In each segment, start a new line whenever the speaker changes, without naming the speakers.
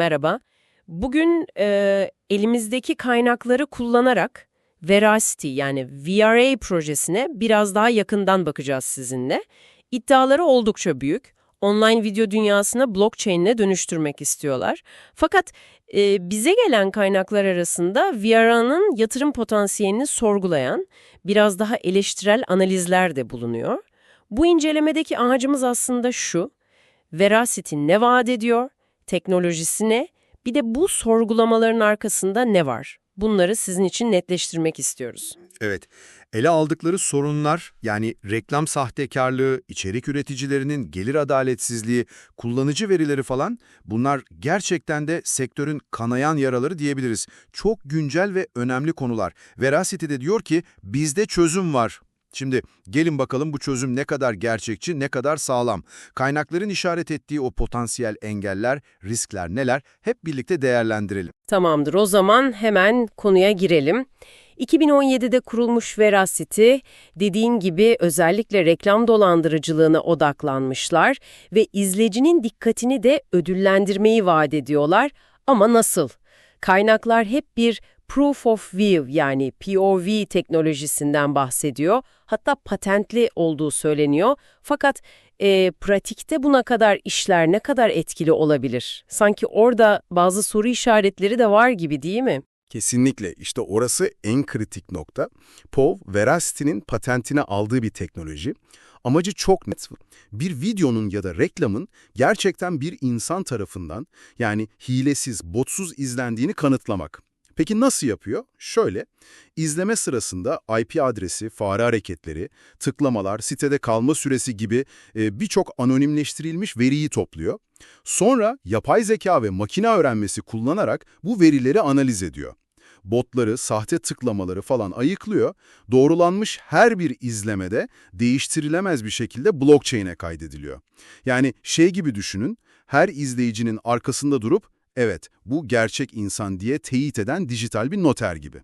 Merhaba. Bugün e, elimizdeki kaynakları kullanarak Veracity yani VRA projesine biraz daha yakından bakacağız sizinle. İddiaları oldukça büyük. Online video dünyasına blockchain'le dönüştürmek istiyorlar. Fakat e, bize gelen kaynaklar arasında VRA'nın yatırım potansiyelini sorgulayan, biraz daha eleştirel analizler de bulunuyor. Bu incelemedeki amacımız aslında şu, Veracity ne vaat ediyor, teknolojisi ne, bir de bu sorgulamaların arkasında ne var? Bunları sizin için netleştirmek istiyoruz.
Evet, ele aldıkları sorunlar yani reklam sahtekarlığı, içerik üreticilerinin gelir adaletsizliği, kullanıcı verileri falan bunlar gerçekten de sektörün kanayan yaraları diyebiliriz. Çok güncel ve önemli konular. Veracity de diyor ki bizde çözüm var. Şimdi gelin bakalım bu çözüm ne kadar gerçekçi, ne kadar sağlam. Kaynakların işaret ettiği o potansiyel engeller, riskler neler hep birlikte değerlendirelim.
Tamamdır o zaman hemen konuya girelim. 2017'de kurulmuş Veracity, dediğin gibi özellikle reklam dolandırıcılığına odaklanmışlar ve izleyicinin dikkatini de ödüllendirmeyi vaat ediyorlar. Ama nasıl? Kaynaklar hep bir Proof of View yani POV teknolojisinden bahsediyor. Hatta patentli olduğu söyleniyor. Fakat e, pratikte buna kadar işler ne kadar etkili olabilir? Sanki orada bazı soru işaretleri de var gibi değil mi?
Kesinlikle. İşte orası en kritik nokta. POV, Veracity'nin patentine aldığı bir teknoloji. Amacı çok net. Bir videonun ya da reklamın gerçekten bir insan tarafından yani hilesiz, botsuz izlendiğini kanıtlamak. Peki nasıl yapıyor? Şöyle, izleme sırasında IP adresi, fare hareketleri, tıklamalar, sitede kalma süresi gibi e, birçok anonimleştirilmiş veriyi topluyor. Sonra yapay zeka ve makine öğrenmesi kullanarak bu verileri analiz ediyor. Botları, sahte tıklamaları falan ayıklıyor. Doğrulanmış her bir izlemede değiştirilemez bir şekilde blockchain'e kaydediliyor. Yani şey gibi düşünün, her izleyicinin arkasında durup Evet, bu gerçek insan diye teyit eden dijital bir noter gibi.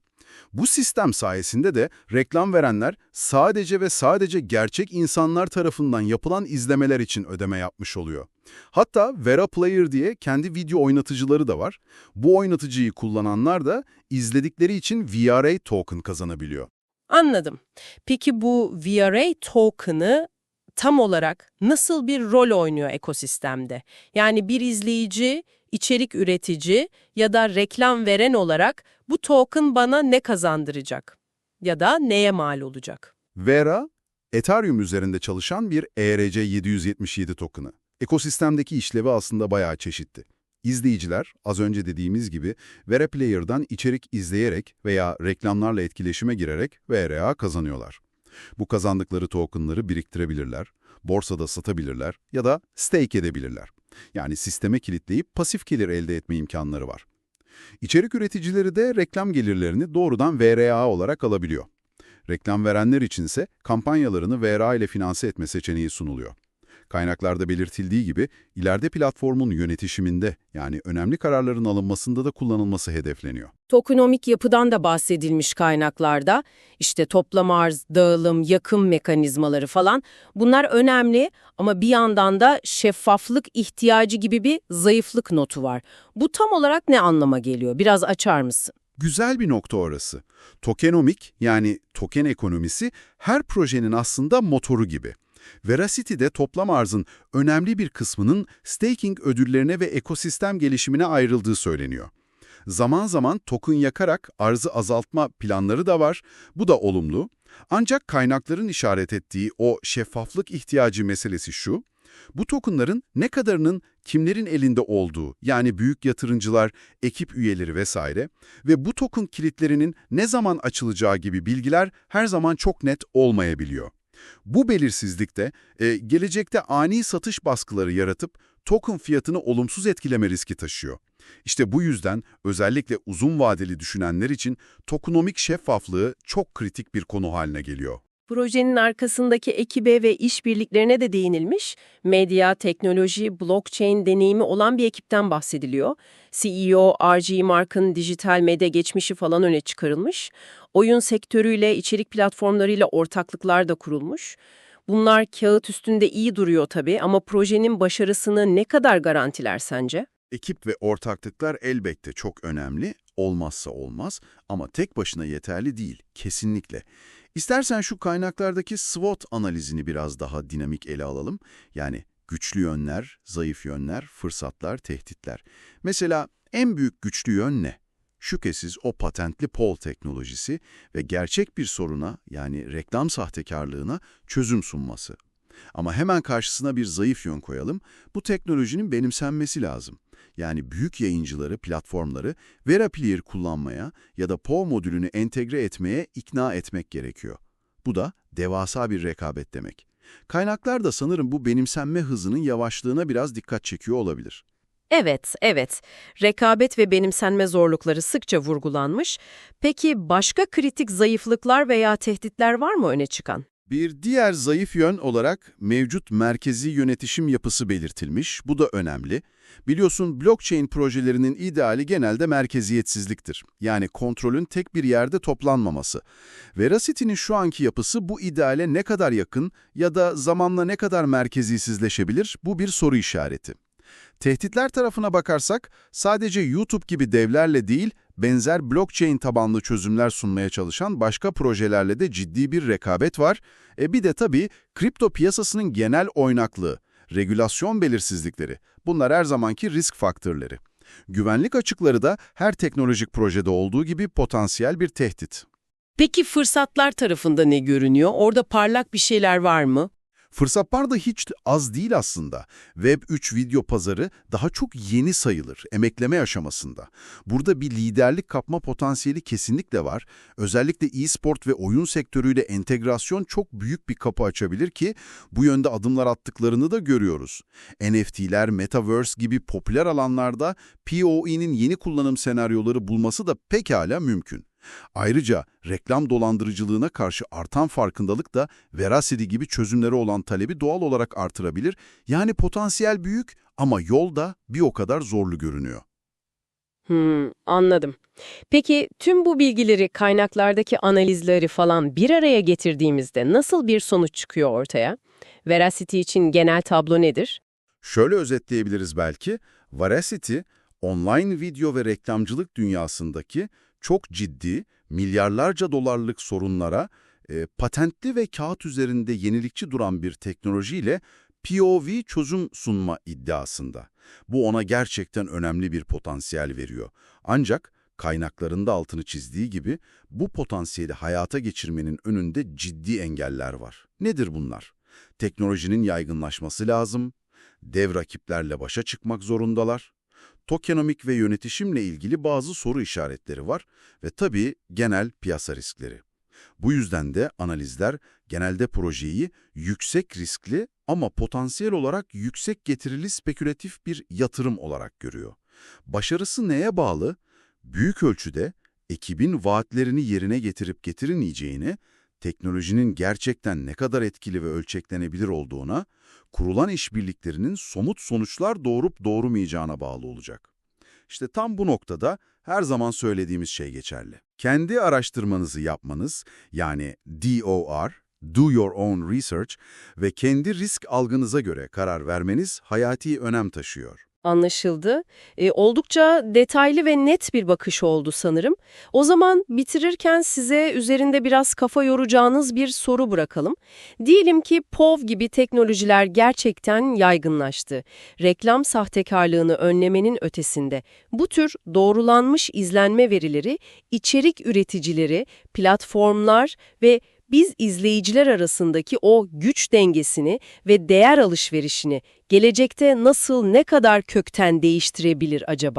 Bu sistem sayesinde de reklam verenler sadece ve sadece gerçek insanlar tarafından yapılan izlemeler için ödeme yapmış oluyor. Hatta Vera Player diye kendi video oynatıcıları da var. Bu oynatıcıyı kullananlar da izledikleri için VRA token kazanabiliyor.
Anladım. Peki bu VRA token'ı tam olarak nasıl bir rol oynuyor ekosistemde? Yani bir izleyici içerik üretici ya da reklam veren olarak bu token bana ne kazandıracak? Ya da neye mal olacak?
Vera, Ethereum üzerinde çalışan bir ERC-777 token'ı. Ekosistemdeki işlevi aslında bayağı çeşitli. İzleyiciler, az önce dediğimiz gibi, Vera Player'dan içerik izleyerek veya reklamlarla etkileşime girerek VRA kazanıyorlar. Bu kazandıkları tokenları biriktirebilirler, borsada satabilirler ya da stake edebilirler. Yani sisteme kilitleyip pasif gelir elde etme imkanları var. İçerik üreticileri de reklam gelirlerini doğrudan VRA olarak alabiliyor. Reklam verenler içinse kampanyalarını VRA ile finanse etme seçeneği sunuluyor. Kaynaklarda belirtildiği gibi ileride platformun yönetişiminde yani önemli kararların alınmasında da kullanılması hedefleniyor.
Tokenomik yapıdan da bahsedilmiş kaynaklarda. İşte toplam arz, dağılım, yakım mekanizmaları falan bunlar önemli ama bir yandan da şeffaflık ihtiyacı gibi bir zayıflık notu var. Bu tam olarak ne anlama geliyor? Biraz açar mısın?
Güzel bir nokta orası. Tokenomik yani token ekonomisi her projenin aslında motoru gibi. Veracity'de toplam arzın önemli bir kısmının staking ödüllerine ve ekosistem gelişimine ayrıldığı söyleniyor. Zaman zaman token yakarak arzı azaltma planları da var. Bu da olumlu. Ancak kaynakların işaret ettiği o şeffaflık ihtiyacı meselesi şu, bu tokenların ne kadarının kimlerin elinde olduğu, yani büyük yatırımcılar, ekip üyeleri vesaire ve bu token kilitlerinin ne zaman açılacağı gibi bilgiler her zaman çok net olmayabiliyor. Bu belirsizlikte e, gelecekte ani satış baskıları yaratıp token fiyatını olumsuz etkileme riski taşıyor. İşte bu yüzden özellikle uzun vadeli düşünenler için tokenomik şeffaflığı çok kritik bir konu haline geliyor.
Projenin arkasındaki ekibe ve işbirliklerine de değinilmiş. Medya, teknoloji, blockchain deneyimi olan bir ekipten bahsediliyor. CEO, RG Mark'ın dijital medya geçmişi falan öne çıkarılmış. Oyun sektörüyle, içerik platformlarıyla ortaklıklar da kurulmuş. Bunlar kağıt üstünde iyi duruyor tabii ama projenin başarısını ne kadar garantiler sence?
Ekip ve ortaklıklar elbette çok önemli, olmazsa olmaz ama tek başına yeterli değil, kesinlikle. İstersen şu kaynaklardaki SWOT analizini biraz daha dinamik ele alalım. Yani güçlü yönler, zayıf yönler, fırsatlar, tehditler. Mesela en büyük güçlü yön ne? Şüphesiz o patentli pol teknolojisi ve gerçek bir soruna yani reklam sahtekarlığına çözüm sunması. Ama hemen karşısına bir zayıf yön koyalım. Bu teknolojinin benimsenmesi lazım. Yani büyük yayıncıları, platformları Veraplier kullanmaya ya da PO modülünü entegre etmeye ikna etmek gerekiyor. Bu da devasa bir rekabet demek. Kaynaklar da sanırım bu benimsenme hızının yavaşlığına biraz dikkat çekiyor olabilir.
Evet, evet. Rekabet ve benimsenme zorlukları sıkça vurgulanmış. Peki başka kritik zayıflıklar veya tehditler var mı öne çıkan?
Bir diğer zayıf yön olarak mevcut merkezi yönetişim yapısı belirtilmiş. Bu da önemli. Biliyorsun blockchain projelerinin ideali genelde merkeziyetsizliktir. Yani kontrolün tek bir yerde toplanmaması. Veracity'nin şu anki yapısı bu ideale ne kadar yakın ya da zamanla ne kadar merkezisizleşebilir bu bir soru işareti. Tehditler tarafına bakarsak sadece YouTube gibi devlerle değil, benzer blockchain tabanlı çözümler sunmaya çalışan başka projelerle de ciddi bir rekabet var. E bir de tabii kripto piyasasının genel oynaklığı, regülasyon belirsizlikleri, bunlar her zamanki risk faktörleri. Güvenlik açıkları da her teknolojik projede olduğu gibi potansiyel bir tehdit.
Peki fırsatlar tarafında ne görünüyor? Orada parlak bir şeyler var mı?
Fırsatlar da hiç az değil aslında. Web3 video pazarı daha çok yeni sayılır, emekleme aşamasında. Burada bir liderlik kapma potansiyeli kesinlikle var. Özellikle e-sport ve oyun sektörüyle entegrasyon çok büyük bir kapı açabilir ki bu yönde adımlar attıklarını da görüyoruz. NFT'ler, Metaverse gibi popüler alanlarda PoE'nin yeni kullanım senaryoları bulması da pekala mümkün. Ayrıca reklam dolandırıcılığına karşı artan farkındalık da Veracity gibi çözümleri olan talebi doğal olarak artırabilir. Yani potansiyel büyük ama yol da bir o kadar zorlu görünüyor.
Hmm, anladım. Peki tüm bu bilgileri, kaynaklardaki analizleri falan bir araya getirdiğimizde nasıl bir sonuç çıkıyor ortaya? Veracity için genel tablo nedir?
Şöyle özetleyebiliriz belki, Veracity, online video ve reklamcılık dünyasındaki çok ciddi, milyarlarca dolarlık sorunlara e, patentli ve kağıt üzerinde yenilikçi duran bir teknolojiyle POV çözüm sunma iddiasında. Bu ona gerçekten önemli bir potansiyel veriyor. Ancak kaynaklarında altını çizdiği gibi bu potansiyeli hayata geçirmenin önünde ciddi engeller var. Nedir bunlar? Teknolojinin yaygınlaşması lazım, dev rakiplerle başa çıkmak zorundalar, tokenomik ve yönetişimle ilgili bazı soru işaretleri var ve tabii genel piyasa riskleri. Bu yüzden de analizler genelde projeyi yüksek riskli ama potansiyel olarak yüksek getirili spekülatif bir yatırım olarak görüyor. Başarısı neye bağlı? Büyük ölçüde ekibin vaatlerini yerine getirip getirmeyeceğine, teknolojinin gerçekten ne kadar etkili ve ölçeklenebilir olduğuna, kurulan işbirliklerinin somut sonuçlar doğurup doğurmayacağına bağlı olacak. İşte tam bu noktada her zaman söylediğimiz şey geçerli. Kendi araştırmanızı yapmanız, yani DOR, Do Your Own Research ve kendi risk algınıza göre karar vermeniz hayati önem taşıyor.
Anlaşıldı. E, oldukça detaylı ve net bir bakış oldu sanırım. O zaman bitirirken size üzerinde biraz kafa yoracağınız bir soru bırakalım. Diyelim ki POV gibi teknolojiler gerçekten yaygınlaştı. Reklam sahtekarlığını önlemenin ötesinde bu tür doğrulanmış izlenme verileri içerik üreticileri, platformlar ve biz izleyiciler arasındaki o güç dengesini ve değer alışverişini gelecekte nasıl ne kadar kökten değiştirebilir acaba?